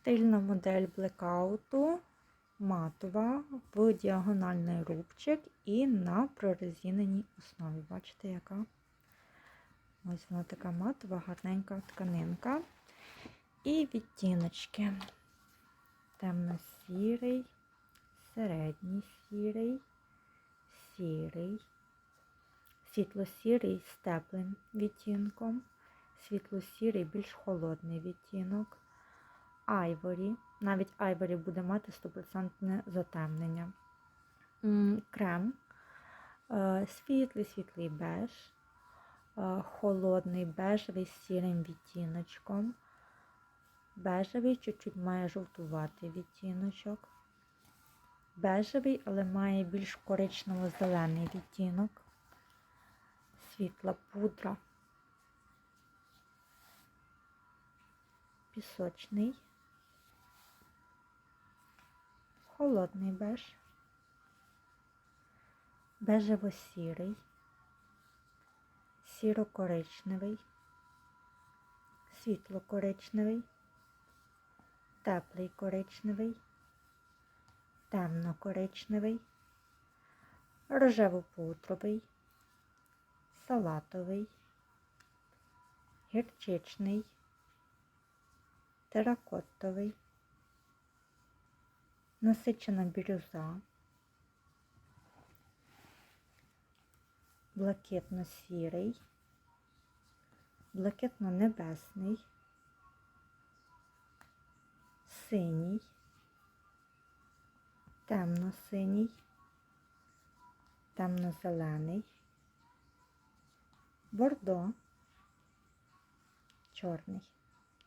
Стильна модель блекауту, матова, в діагональний рубчик і на прорезиненій основі. Бачите, яка? Ось вона така матова, гарненька тканинка. І відтіночки. Темно-сірий, середній сірий, сірий, світло-сірий з теплим відтінком, світло-сірий, більш холодний відтінок, айворі. Навіть айворі буде мати 100% затемнення. Крем, е, світлий, світлий беж, е, холодний бежевий з сірим відтіночком. Бежевий чуть-чуть має жовтуватий відтіночок. Бежевий, але має більш коричнево-зелений відтінок. Світла пудра. Пісочний. Холодний беж. Бежево-сірий. Сіро-коричневий. Світло-коричневий. Теплий коричневий, темно-коричневий, рожево-путровий, салатовий, гірчичний, теракотовий, насичена бірюза, блакитно-сірий, блакитно-небесний, синій, темно-синій, темно-зелений, бордо, чорний.